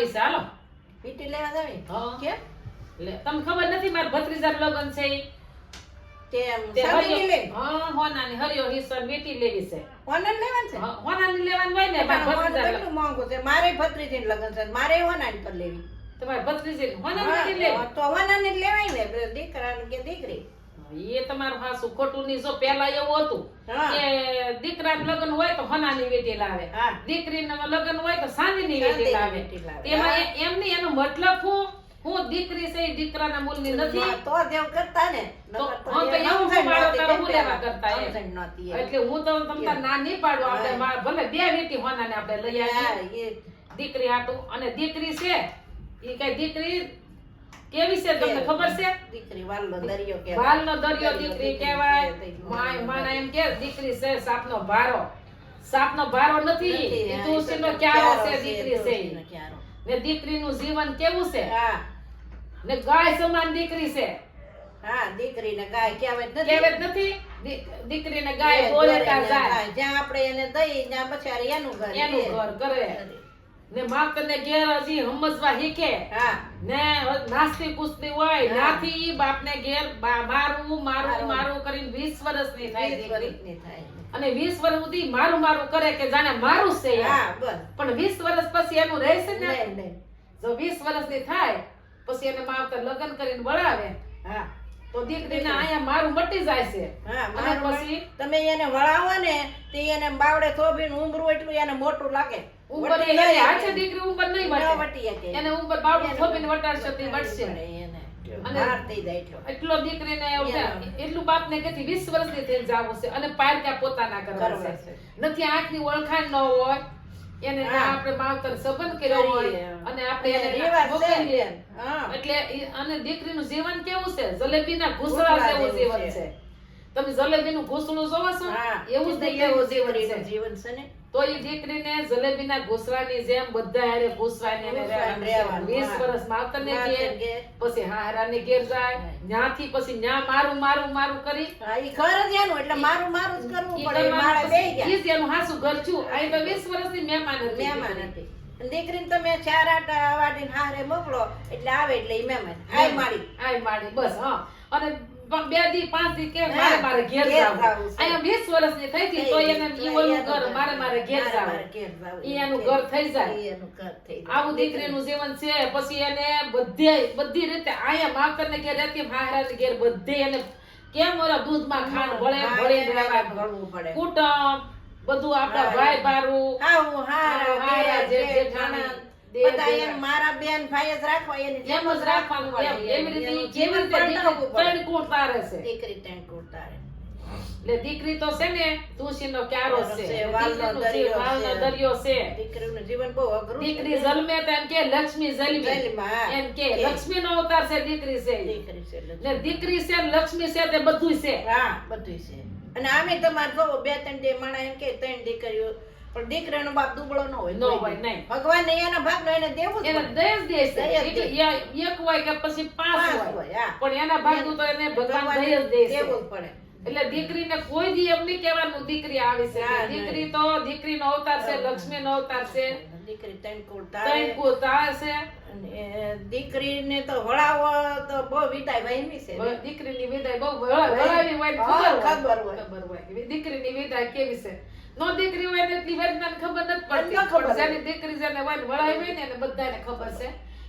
આવી છે. હાલો. વીટી લેવા જવી? હા. લે તમને ખબર નથી મારા ભત્રીજા લગ્ન છે ઈ? તે આમ તે સામેની લે હરિયો હા હોનાની હરિયો હિસ્સો બેટી લેવી છે. ઓનર લેવાનું છે? હોનાની લેવાની હોય ને મારા ભત્રીજા મોંઘું છે. મારે ભત્રીજીને લગ્ન છે મારે હોનાની પર લેવી. તમારે ભત્રીજી હોનાની લેવી. તો હોનાની લેવાય ને બે કે દીકરી? એ તમારું હાસુ ખોટું નહીં. જો પેલા એવું હતું કે દીકરાનું લગ્ન હોય તો હોનાની વેટી લાવે. હા. દીકરીનું લગ્ન હોય તો સાંજની બેટી લાવે. તેમાં હા. એમ નહીં એનો મતલબ હું હું દીકરી છે દીકરાના મૂળની નથી. તો દેવ કરતા ને. તો નકર તો એવું નહોતી તારો કેમ બોલાવા કરતા. એટલે હું તો તમને ના નહીં પાડું. આપણે ભલે બે બેટી હોનાને આપણે લઈ આવીએ. દીકરી હાટું. અને દીકરી છે એ કઈ દીકરી કેવી છે તમને ખબર છે? દીકરી વાલનો દરિયો કહેવાય. વાલનો દરિયો દીકરી કહેવાય. માય માના એમ કે દીકરી છે સાપનો ભારો. સાપનો ભારો નથી. તુલસીનો ક્યારો છે દીકરી છે. ને દીકરીનું જીવન કેવું છે? હા. ને ગાય સમાન દીકરી છે. હા દીકરીને ગાય કેવાય નથી. કહેવત નથી. દીકરીને ગાય દોરે ત્યાં જાય. જ્યાં આપણે એને દઈ ત્યાં પછી એનું ઘર એનું ઘર કરે ને માતરને ઘેર હજી સમજવા શીખે. હા. ને નાસ્તી કુસ્તી હોય નાથી ઈ બાપને ઘેર મારું મારું મારું. કરીને 20 વર્ષની થાય વીસ દીકરી. અને 20 વર્ષ સુધી મારું મારું કરે કે જાણે મારું છે હા બસ. પણ 20 વર્ષ પછી એનું રહેશે ને. જો 20 વર્ષની થાય પછી એને માવતર લગ્ન કરીને વળાવે હા. તો દીકરીને અહીંયા મારું મટી જાય છે અને પછી તમે એને વળાવો ને તે એને બાવડે થોભીને ઉંબરું એટલું એને મોટું લાગે વટી એને હાચે દીકરી ઉંબર નહીં વટે વટી શકે. એને ઉંબર બાવડે થોપીને વટાડશે તે વટશે એને. અને- થઈ જાય એટલો. એટલો દીકરીને એવું થાય, એનો. એટલું બાપને કે 20 વર્ષની થઈને જાવું છે અને પારક્યા પોતાના કરવા છે. નથી આંખની ઓળખાણ ન હોય એને આપણે માવતર સંબંધ કર્યો હોય અને આપણે એને. હા. એટલે અને દીકરીનું જીવન કેવું છે જલેબીના ઘૂસરા જેવું જેવું જીવન છે. તમે જલેબીનું ઘૂસણું જોવો છો. એવું જ એવું જીવન છે જીવન છે ને તો એ દીકરીને જલેબીના ઘોસરાની જેમ બધા હારે. રહેવાનું. 20 વર્ષ માવતરને ઘેર. પછી હારાને ઘેર જાય હા. ન્યાથી પછી ન્યા મારું મારું મારું કરી ઈ ઘર જ એનું એટલે મારું મારું જ કરવું પડે મારા બેહી ગયા ઈ એનું હાસુ ઘર છું અહીં તો વીસ વર્ષની મહેમાન હતી મહેમાન હતી દીકરીને તમે ચાર આટા વાટીને હારે મોકલો એટલે આવે એટલે ઈ મહેમાન આય મારી આય માડી બસ હા અને બ- બે દી પાંચ દી કે મારે મારે ઘેર જાવું. અહીંયા 20 વર્ષની થઈ હતી તો એને ઈ ઓલું ઘર મારે મારે ઘેર જાવું. ઈ એનું ઘર થઈ જાય. આવું દીકરીનું જીવન છે પછી એને બધે બધી રીતે અહીંયા માવતરને ઘેર રહેતી મહારાજ ઘેર બધે એને કેમ ઓલા દૂધમાં ખાંડ ભળે ભળે પડે. કુટુંબ બધું આપણા ભાઈ બારું હારા, જેઠ, જેઠાણા, જેઠાણી, દેર, બધા દેરા. એને મારા બેન ભાઈ જ રાખવા એની જેમ જ રાખવાનું એમ રીતે એનું ઈ જીવન કેવી રીતે દીકરી ત્રણ કુળ તારે દીકરી ત્રણ કુર્તારે. એટલે દીકરી તો છે ને તુલસીનો ક્યારો છે. છે, વાલનો દરિયો છે. દીકરીનું જીવન બહુ અઘરું દીકરી જન્મે તો એમ કે લક્ષ્મી જન્મી એમ કે. લક્ષ્મી નો અવતાર છે દીકરી છે. દીકરી છે એટલે. ને દીકરી છે લક્ષ્મી છે તે બધું છે. હા બધું છે. અને આમે તમારે બે ત્રણ જે માણા એમ કે ત્રણ દીકરીઓ પણ દીકરાનો બાપ દુબળો ન હોય ન હોય, નહીં. ભગવાન ને એના ભાગ એને દેવું એને. દહેજ દે છે. એક હોય કે પછી પાંચ હોય. પણ એના ભાગનું તો એને ભગવાન દહેજ દે છે દેવું પડે. એટલે દીકરીને કોઈ દી એમ નહીં કહેવાનું દીકરી આવી છે. દીકરી તો દીકરીનો અવતાર છે લક્ષ્મીનો અવતાર છે. દીકરી ત્રણ કુળ ત્રણ તારે છે. દીકરીને તો વળાવો તો બહુ વિદાય વહેમી છે. દીકરીની વિદાય બહુ વળ- વળાવી હોય ખબર ખબર હોય. હોય. ખબર હોય. દીકરીની વિદાય કેવી છે? નો દીકરી હોય ને એટલી વેદના ખબર નથી પડતી. પણ જેની દીકરી જેને હોય વળાવી ને એને બધાને ખબર છે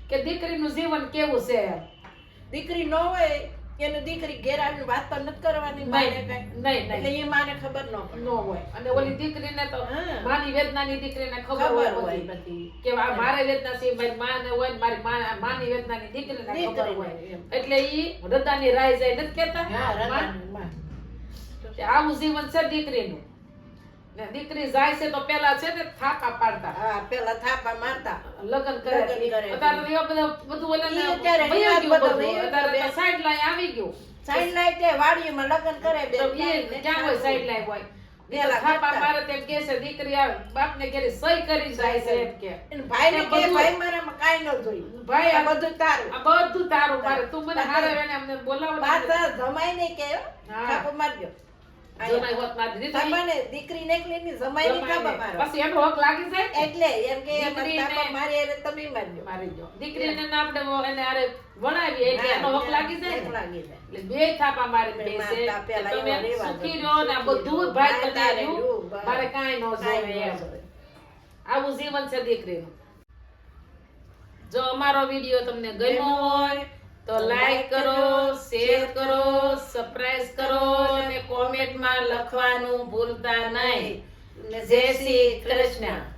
કે દીકરીનું જીવન કેવું છે દીકરી ન હોય એનું દીકરી ઘેર આવીને વાત પણ નથી કરવાની માને નહીં નહીં. એટલે એ માને ખબર ન ન હોય. અને ઓલી દીકરીને તો માની વેદનાની દીકરીને ખબર હોય બધી. કે મારે વેદના છે મારી માને હોય મારી માની વેદનાની દીકરીને ખબર હોય. એટલે ઈ હૃદયની રાહ જાય નથી કહેતા? હા માં? રડાની માં. કે આવું જીવન છે દીકરીનું? ને દીકરી જાય છે તો પેલા છે ને થાપા પાડતા. હા પેલા થાપા મારતા. લગન કરે અત્યારે એ બધું બધું ઓલાને અત્યારે. અત્યારે સાઈડ લાઈ આવી ગયું. સાઈડ લાઈ તે વાડીમાં લગન કરે બે ક્યાં હોય સાઈડ લાઈ હોય? પેલા થાપા કરતા. મારે તેમ કે છે દીકરી આવે બાપને ઘેરે સહી કરી જાય છે. એમ કે. એને ને કે ભાઈ મારામાં કાંઈ ન જોયું. ભાઈ આ બધું તારું. આ બધું તારું મારે. તું મને હારે એને અમને બોલાવો ને. જમાઈ નહીં કે હા. થાપો મારજો. જમાઈ હોત મારી દીધી. તમારે દીકરીને એકલી ની જમાઈ ની કાબા મારો. પછી એનો હક લાગી જાય એટલે એમ કે એમ દીકરીને- મારી હારે તમે મારજો. મારી જો દીકરીને ને આપણે એને હારે વણાવીએ એટલે એનો હક લાગી જાય લાગી જાય. એટલે બે થાપા મારી બે દે માર છે તાપ્યા કે તમે સુખી રહો ને બધું ભાઈ મારે તારે બનાવ્યું રહ્યું, બસ. મારે કાંઈ ન કાંઈ જોવે ન એમ. જોવે. આવું જીવન છે દીકરીનું. જો અમારો વીડિયો તમને ગમ્યો હોય તો લાઈક કરો શેર કરો સબસ્ક્રાઇબ કરો અને કોમેન્ટમાં લખવાનું ભૂલતા નહીં. જય શ્રી કૃષ્ણ.